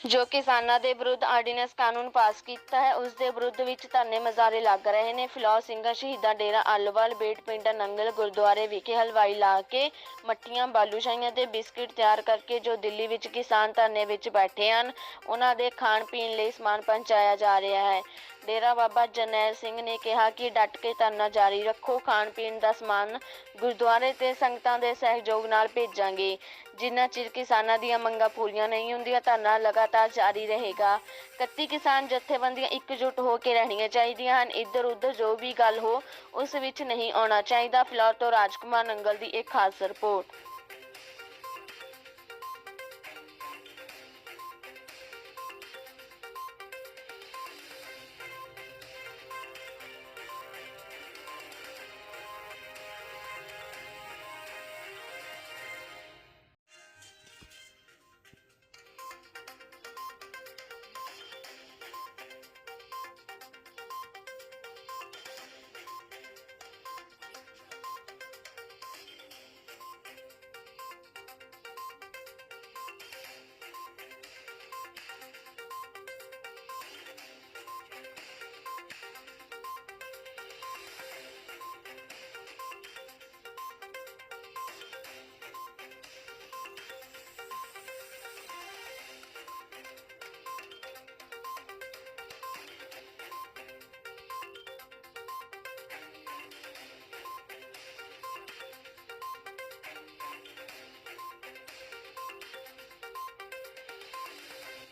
ਜੋ ਕਿਸਾਨਾਂ ਦੇ ਵਿਰੁੱਧ ਆਰਡੀਨੈਂਸ ਕਾਨੂੰਨ ਪਾਸ ਕੀਤਾ ਹੈ, ਉਸ ਦੇ ਵਿਰੁੱਧ ਵਿੱਚ ਧਰਨੇ ਮਜ਼ਾਰੇ ਲੱਗ ਰਹੇ ਨੇ। ਫਿਲੌਰ ਸਿੰਘਾਂ ਸ਼ਹੀਦਾਂ ਡੇਰਾ ਆਲੋਵਾਲ, ਬੇਟ ਪਿੰਡ ਨੰਗਲ, ਗੁਰਦੁਆਰੇ ਵਿਖੇ ਹਲਵਾਈ ਲਾ ਕੇ ਮੱਠੀਆਂ, ਬਾਲੂਸ਼ਾਹੀਆਂ ਤੇ ਬਿਸਕਿਟ ਤਿਆਰ ਕਰਕੇ ਜੋ ਦਿੱਲੀ ਵਿੱਚ ਕਿਸਾਨ ਧਰਨੇ ਵਿੱਚ ਬੈਠੇ ਹਨ, ਉਹਨਾਂ ਦੇ ਖਾਣ ਪੀਣ ਲਈ ਸਮਾਨ ਪਹੁੰਚਾਇਆ ਜਾ ਰਿਹਾ ਹੈ। ਡੇਰਾ ਬਾਬਾ ਜਰਨੈਲ ਸਿੰਘ ਨੇ ਕਿਹਾ ਕਿ ਡਟ ਕੇ ਧਰਨਾ ਜਾਰੀ ਰੱਖੋ, ਖਾਣ ਪੀਣ ਦਾ ਸਮਾਨ ਗੁਰਦੁਆਰੇ ਤੇ ਸੰਗਤਾਂ ਦੇ ਸਹਿਯੋਗ ਨਾਲ ਭੇਜਾਂਗੇ। ਜਿੰਨਾ ਚਿਰ ਕਿਸਾਨਾਂ ਦੀਆਂ ਮੰਗਾਂ ਪੂਰੀਆਂ ਨਹੀਂ ਹੁੰਦੀਆਂ, ਧਰਨਾ ਲਗਾਤਾਰ ਜਾਰੀ ਰਹੇਗਾ। 31 ਕਿਸਾਨ ਜਥੇਬੰਦੀਆਂ ਇਕਜੁੱਟ ਹੋ ਕੇ ਰਹਿਣੀਆਂ ਚਾਹੀਦੀਆਂ ਹਨ। ਇੱਧਰ ਉੱਧਰ ਜੋ ਵੀ ਗੱਲ ਹੋ, ਉਸ ਵਿੱਚ ਨਹੀਂ ਆਉਣਾ ਚਾਹੀਦਾ। ਫਿਲੌਰ ਤੋਂ ਰਾਜਕੁਮਾਰ ਨੰਗਲ ਦੀ ਇੱਕ ਖਾਸ ਰਿਪੋਰਟ।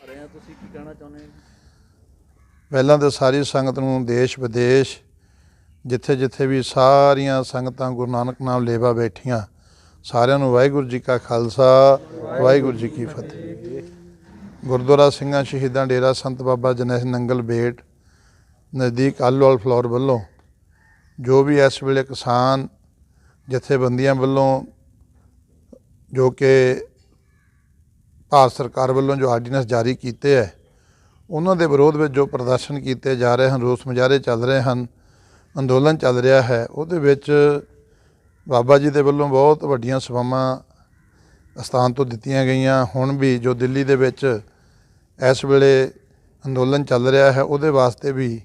ਰਹੇ ਆ, ਤੁਸੀਂ ਕੀ ਕਹਿਣਾ ਚਾਹੁੰਦੇ ਹੋ ਪਹਿਲਾਂ ਤਾਂ ਸਾਰੀ ਸੰਗਤ ਨੂੰ ਦੇਸ਼ ਵਿਦੇਸ਼, ਜਿੱਥੇ ਜਿੱਥੇ ਵੀ ਸਾਰੀਆਂ ਸੰਗਤਾਂ ਗੁਰੂ ਨਾਨਕ ਨਾਮ ਲੇਵਾ ਬੈਠੀਆਂ, ਸਾਰਿਆਂ ਨੂੰ ਵਾਹਿਗੁਰੂ ਜੀ ਕਾ ਖਾਲਸਾ, ਵਾਹਿਗੁਰੂ ਜੀ ਕੀ ਫਤਿਹ। ਗੁਰਦੁਆਰਾ ਸਿੰਘਾਂ ਸ਼ਹੀਦਾਂ ਡੇਰਾ ਸੰਤ ਬਾਬਾ ਜਰਨੈਲ ਨੰਗਲ ਬੇਟ, ਨਜ਼ਦੀਕ ਆਲੋਵਾਲ ਫਲੋਰ ਵੱਲੋਂ, ਜੋ ਵੀ ਇਸ ਵੇਲੇ ਕਿਸਾਨ ਜਥੇਬੰਦੀਆਂ ਵੱਲੋਂ ਜੋ ਕਿ ਭਾਰਤ ਸਰਕਾਰ ਵੱਲੋਂ ਜੋ ਆਰਡੀਨੈਂਸ ਜਾਰੀ ਕੀਤੇ ਹੈ, ਉਹਨਾਂ ਦੇ ਵਿਰੋਧ ਵਿੱਚ ਜੋ ਪ੍ਰਦਰਸ਼ਨ ਕੀਤੇ ਜਾ ਰਹੇ ਹਨ, ਰੋਸ ਮੁਜ਼ਾਹਰੇ ਚੱਲ ਰਹੇ ਹਨ, ਅੰਦੋਲਨ ਚੱਲ ਰਿਹਾ ਹੈ, ਉਹਦੇ ਵਿੱਚ ਬਾਬਾ ਜੀ ਦੇ ਵੱਲੋਂ ਬਹੁਤ ਵੱਡੀਆਂ ਸਭਾਵਾਂ ਅਸਥਾਨ ਤੋਂ ਦਿੱਤੀਆਂ ਗਈਆਂ। ਹੁਣ ਵੀ ਜੋ ਦਿੱਲੀ ਦੇ ਵਿੱਚ ਇਸ ਵੇਲੇ ਅੰਦੋਲਨ ਚੱਲ ਰਿਹਾ ਹੈ, ਉਹਦੇ ਵਾਸਤੇ ਵੀ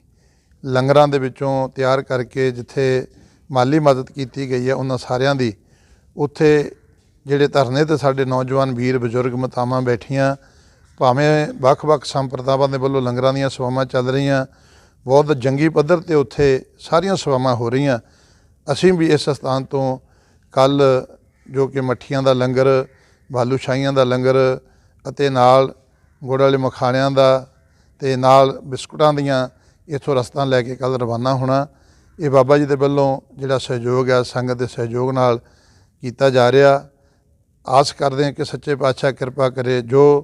ਲੰਗਰਾਂ ਦੇ ਵਿੱਚੋਂ ਤਿਆਰ ਕਰਕੇ ਜਿੱਥੇ ਮਾਲੀ ਮਦਦ ਕੀਤੀ ਗਈ ਹੈ, ਉਹਨਾਂ ਸਾਰਿਆਂ ਦੀ, ਉੱਥੇ ਜਿਹੜੇ ਧਰਨੇ ਤੇ ਸਾਡੇ ਨੌਜਵਾਨ ਵੀਰ, ਬਜ਼ੁਰਗ, ਮਾਤਾਵਾਂ ਬੈਠੀਆਂ, ਭਾਵੇਂ ਵੱਖ-ਵੱਖ ਸੰਪਰਦਾਵਾਂ ਦੇ ਵੱਲੋਂ ਲੰਗਰਾਂ ਦੀਆਂ ਸੇਵਾਵਾਂ ਚੱਲ ਰਹੀਆਂ, ਬਹੁਤ ਜੰਗੀ ਪੱਧਰ ਤੇ ਉੱਥੇ ਸਾਰੀਆਂ ਸੇਵਾਵਾਂ ਹੋ ਰਹੀਆਂ। ਅਸੀਂ ਵੀ ਇਸ ਸਥਾਨ ਤੋਂ ਕੱਲ ਜੋ ਕਿ ਮੱਠੀਆਂ ਦਾ ਲੰਗਰ ਬਾਲੂ ਸ਼ਾਹੀਆਂ ਦਾ ਲੰਗਰ ਅਤੇ ਨਾਲ ਗੁੜ ਵਾਲੇ ਮਖਾਣਿਆਂ ਦਾ ਤੇ ਨਾਲ ਬਿਸਕੁਟਾਂ ਦੀਆਂ ਇੱਥੋਂ ਰਸਤਾਂ ਲੈ ਕੇ ਕੱਲ ਰਵਾਨਾ ਹੋਣਾ। ਇਹ ਬਾਬਾ ਜੀ ਦੇ ਵੱਲੋਂ ਜਿਹੜਾ ਸਹਿਯੋਗ ਹੈ ਸੰਗਤ ਦੇ ਸਹਿਯੋਗ ਨਾਲ ਕੀਤਾ ਜਾ ਰਿਹਾ। ਆਸ ਕਰਦੇ ਹਾਂ ਕਿ ਸੱਚੇ ਪਾਤਸ਼ਾਹ ਕਿਰਪਾ ਕਰੇ। ਜੋ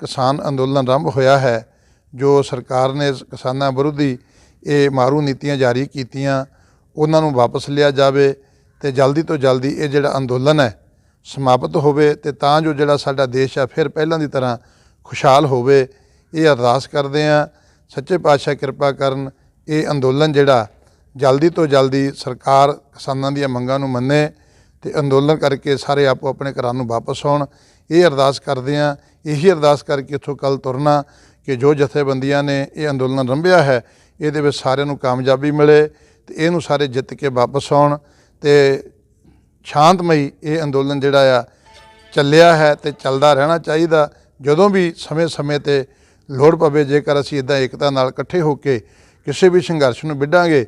ਕਿਸਾਨ ਅੰਦੋਲਨ ਆਰੰਭ ਹੋਇਆ ਹੈ, ਜੋ ਸਰਕਾਰ ਨੇ ਕਿਸਾਨਾਂ ਵਿਰੋਧੀ ਇਹ ਮਾਰੂ ਨੀਤੀਆਂ ਜਾਰੀ ਕੀਤੀਆਂ, ਉਹਨਾਂ ਨੂੰ ਵਾਪਸ ਲਿਆ ਜਾਵੇ ਤੇ ਜਲਦੀ ਤੋਂ ਜਲਦੀ ਇਹ ਜਿਹੜਾ ਅੰਦੋਲਨ ਹੈ ਸਮਾਪਤ ਹੋਵੇ ਤੇ ਤਾਂ ਜੋ ਜਿਹੜਾ ਸਾਡਾ ਦੇਸ਼ ਆ ਫਿਰ ਪਹਿਲਾਂ ਦੀ ਤਰ੍ਹਾਂ ਖੁਸ਼ਹਾਲ ਹੋਵੇ। ਇਹ ਅਰਦਾਸ ਕਰਦੇ ਹਾਂ, ਸੱਚੇ ਪਾਤਸ਼ਾਹ ਕਿਰਪਾ ਕਰਨ ਇਹ ਅੰਦੋਲਨ ਜਿਹੜਾ ਜਲਦੀ ਤੋਂ ਜਲਦੀ ਸਰਕਾਰ ਕਿਸਾਨਾਂ ਦੀਆਂ ਮੰਗਾਂ ਨੂੰ ਮੰਨੇ ਤੇ ਅੰਦੋਲਨ ਕਰਕੇ ਸਾਰੇ ਆਪੋ ਆਪਣੇ ਘਰਾਂ ਨੂੰ ਵਾਪਸ ਆਉਣ। ਇਹ ਅਰਦਾਸ ਕਰਦੇ ਹਾਂ, ਇਹੀ ਅਰਦਾਸ ਕਰਕੇ ਇੱਥੋਂ ਕੱਲ ਤੁਰਨਾ ਕਿ ਜੋ ਜਥੇਬੰਦੀਆਂ ਨੇ ਇਹ ਅੰਦੋਲਨ ਰੰਭਿਆ ਹੈ, ਇਹਦੇ ਵਿੱਚ ਸਾਰਿਆਂ ਨੂੰ ਕਾਮਯਾਬੀ ਮਿਲੇ ਤੇ ਇਹਨੂੰ ਸਾਰੇ ਜਿੱਤ ਕੇ ਵਾਪਸ ਆਉਣ ਤੇ ਸ਼ਾਂਤਮਈ ਇਹ ਅੰਦੋਲਨ ਜਿਹੜਾ ਆ ਚੱਲਿਆ ਹੈ ਤੇ ਚੱਲਦਾ ਰਹਿਣਾ ਚਾਹੀਦਾ। ਜਦੋਂ ਵੀ ਸਮੇਂ-ਸਮੇਂ ਤੇ ਲੋੜ ਪਵੇ, ਜੇਕਰ ਅਸੀਂ ਇਦਾਂ ਏਕਤਾ ਨਾਲ ਇਕੱਠੇ ਹੋ ਕੇ ਕਿਸੇ ਵੀ ਸੰਘਰਸ਼ ਨੂੰ ਵਿੱਢਾਂਗੇ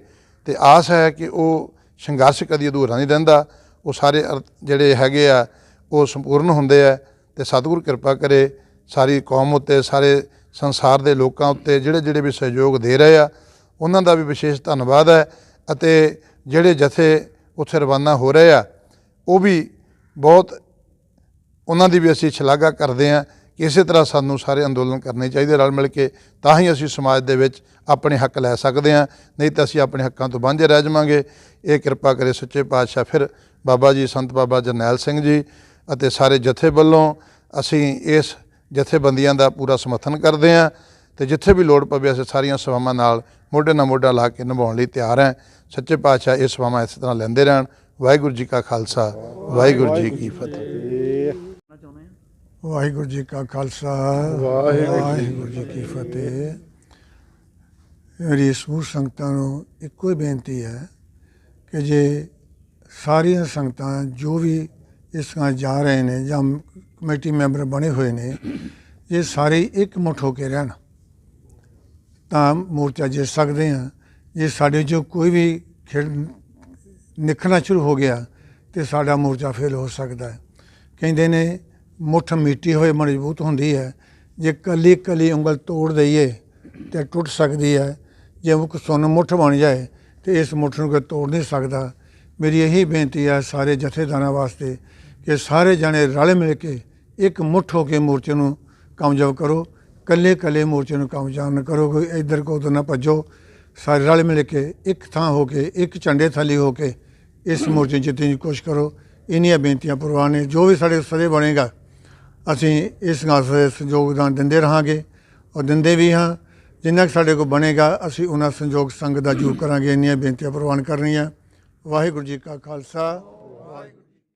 ਤੇ ਆਸ ਹੈ ਕਿ ਉਹ ਸੰਘਰਸ਼ ਕਦੀ ਅਧੂਰਾ ਨਹੀਂ ਰਹਿੰਦਾ। ਉਹ ਸਾਰੇ ਅਰ- ਜਿਹੜੇ ਹੈਗੇ ਆ, ਉਹ ਸੰਪੂਰਨ ਹੁੰਦੇ ਆ ਤੇ ਸਤਿਗੁਰ ਕਿਰਪਾ ਕਰੇ ਸਾਰੀ ਕੌਮ ਉੱਤੇ, ਸਾਰੇ ਸੰਸਾਰ ਦੇ ਲੋਕਾਂ ਉੱਤੇ ਜਿਹੜੇ ਜਿਹੜੇ ਵੀ ਸਹਿਯੋਗ ਦੇ ਰਹੇ ਆ, ਉਹਨਾਂ ਦਾ ਵੀ ਵਿਸ਼ੇਸ਼ ਧੰਨਵਾਦ ਹੈ ਅਤੇ ਜਿਹੜੇ ਜਥੇ ਉੱਥੇ ਰਵਾਨਾ ਹੋ ਰਹੇ ਆ, ਉਹ ਵੀ ਬਹੁਤ, ਉਹਨਾਂ ਦੀ ਵੀ ਅਸੀਂ ਸ਼ਲਾਘਾ ਕਰਦੇ ਹਾਂ ਇਸੇ ਤਰ੍ਹਾਂ ਸਾਨੂੰ ਸਾਰੇ ਅੰਦੋਲਨ ਕਰਨੇ ਚਾਹੀਦੇ, ਰਲ ਮਿਲ ਕੇ ਤਾਂ ਹੀ ਅਸੀਂ ਸਮਾਜ ਦੇ ਵਿੱਚ ਆਪਣੇ ਹੱਕ ਲੈ ਸਕਦੇ ਹਾਂ, ਨਹੀਂ ਤਾਂ ਅਸੀਂ ਆਪਣੇ ਹੱਕਾਂ ਤੋਂ ਵਾਂਝੇ ਰਹਿ ਜਾਵਾਂਗੇ। ਇਹ ਕਿਰਪਾ ਕਰੇ ਸੱਚੇ ਪਾਤਸ਼ਾਹ। ਫਿਰ ਬਾਬਾ ਜੀ, ਸੰਤ ਬਾਬਾ ਜਰਨੈਲ ਸਿੰਘ ਜੀ ਅਤੇ ਸਾਰੇ ਜਥੇ ਵੱਲੋਂ ਅਸੀਂ ਇਸ ਜਥੇਬੰਦੀਆਂ ਦਾ ਪੂਰਾ ਸਮਰਥਨ ਕਰਦੇ ਹਾਂ ਤੇ ਜਿੱਥੇ ਵੀ ਲੋੜ ਪਵੇ ਅਸੀਂ ਸਾਰੀਆਂ ਸੇਵਾਵਾਂ ਨਾਲ ਮੋਢੇ ਨਾਲ ਮੋਢਾ ਲਾ ਕੇ ਨਿਭਾਉਣ ਲਈ ਤਿਆਰ ਹੈ। ਸੱਚੇ ਪਾਤਸ਼ਾਹ ਇਹ ਸੇਵਾਵਾਂ ਇਸ ਤਰ੍ਹਾਂ ਲੈਂਦੇ ਰਹਿਣ। ਵਾਹਿਗੁਰੂ ਜੀ ਕਾ ਖਾਲਸਾ, ਵਾਹਿਗੁਰੂ ਜੀ ਕੀ ਫਤਿਹ। ਵਾਹਿਗੁਰੂ ਜੀ ਕਾ ਖਾਲਸਾ। ਵਾਹਿਗੁਰੂ ਜੀ ਕੀ ਫਤਿਹ। ਮੇਰੀ ਸਮੂਹ ਸੰਗਤਾਂ ਨੂੰ ਇੱਕੋ ਹੀ ਬੇਨਤੀ ਹੈ ਕਿ ਜੇ ਸਾਰੀਆਂ ਸੰਗਤਾਂ ਜੋ ਵੀ ਇਸ ਤਰ੍ਹਾਂ ਜਾ ਰਹੇ ਨੇ ਜਾਂ ਕਮੇਟੀ ਮੈਂਬਰ ਬਣੇ ਹੋਏ ਨੇ ਇਹ ਸਾਰੇ ਇੱਕ ਮੁੱਠ ਹੋ ਕੇ ਰਹਿਣ ਤਾਂ ਮੋਰਚਾ ਜਿੱਤ ਸਕਦੇ ਹਾਂ। ਜੇ ਸਾਡੇ ਚੋਂ ਕੋਈ ਵੀ ਖੇਡ ਨਿਕਲਣਾ ਸ਼ੁਰੂ ਹੋ ਗਿਆ ਤੇ ਸਾਡਾ ਮੋਰਚਾ ਫੇਲ ਹੋ ਸਕਦਾ ਹੈ। ਕਹਿੰਦੇ ਨੇ ਮੁੱਠ ਮਿੱਟੀ ਹੋਏ ਮਜ਼ਬੂਤ ਹੁੰਦੀ ਹੈ। ਜੇ ਕੱਲੀ ਕੱਲੀ ਉਂਗਲ ਤੋੜ ਦਈਏ ਤੇ ਟੁੱਟ ਸਕਦੀ ਹੈ। ਜੇ ਉਹ ਸੁਨ ਮੁੱਠ ਬਣ ਜਾਏ ਤੇ ਇਸ ਮੁੱਠ ਨੂੰ ਕੋਈ ਤੋੜ ਨਹੀਂ ਸਕਦਾ। ਮੇਰੀ ਇਹੀ ਬੇਨਤੀ ਹੈ ਸਾਰੇ ਜਥੇਦਾਰਾਂ ਵਾਸਤੇ ਕਿ ਸਾਰੇ ਜਣੇ ਰਲ ਮਿਲ ਕੇ ਇੱਕ ਮੁੱਠ ਹੋ ਕੇ ਮੋਰਚੇ ਨੂੰ ਕਾਮਯਾਬ ਕਰੋ। ਕੱਲੇ ਕੱਲੇ ਮੋਰਚੇ ਨੂੰ ਕਾਮਯਾਬ ਨਾ ਕਰੋ, ਕੋਈ ਇੱਧਰ ਕੋ ਉਧਰ ਨਾ ਭੱਜੋ। ਸਾਰੇ ਰਲ ਮਿਲ ਕੇ ਇੱਕ ਥਾਂ ਹੋ ਕੇ, ਇੱਕ ਝੰਡੇ ਥੱਲੇ ਹੋ ਕੇ ਇਸ ਮੋਰਚੇ ਨੂੰ ਜਿੱਤਣ ਦੀ ਕੋਸ਼ਿਸ਼ ਕਰੋ। ਇੰਨੀਆਂ ਬੇਨਤੀਆਂ ਪ੍ਰਵਾਨ ਨੇ। ਜੋ ਵੀ ਸਾਡੇ ਸਦੇ ਬਣੇਗਾ ਅਸੀਂ ਇਸ ਸੰਘਰਸ਼ ਦੇ ਸਹਿਯੋਗਦਾਨ ਦਿੰਦੇ ਰਹਾਂਗੇ ਔਰ ਦਿੰਦੇ ਵੀ ਹਾਂ। ਜਿੰਨਾ ਕੁ ਸਾਡੇ ਕੋਲ ਬਣੇਗਾ, ਅਸੀਂ ਉਹਨਾਂ ਸੰਯੋਗ ਸੰਗ ਦਾ ਜੂ ਕਰਾਂਗੇ। ਇੰਨੀਆਂ ਬੇਨਤੀਆਂ ਪ੍ਰਵਾਨ ਕਰਨੀਆਂ ਵਾਹਿਗੁਰੂ ਜੀ ਕਾ ਖਾਲਸਾ।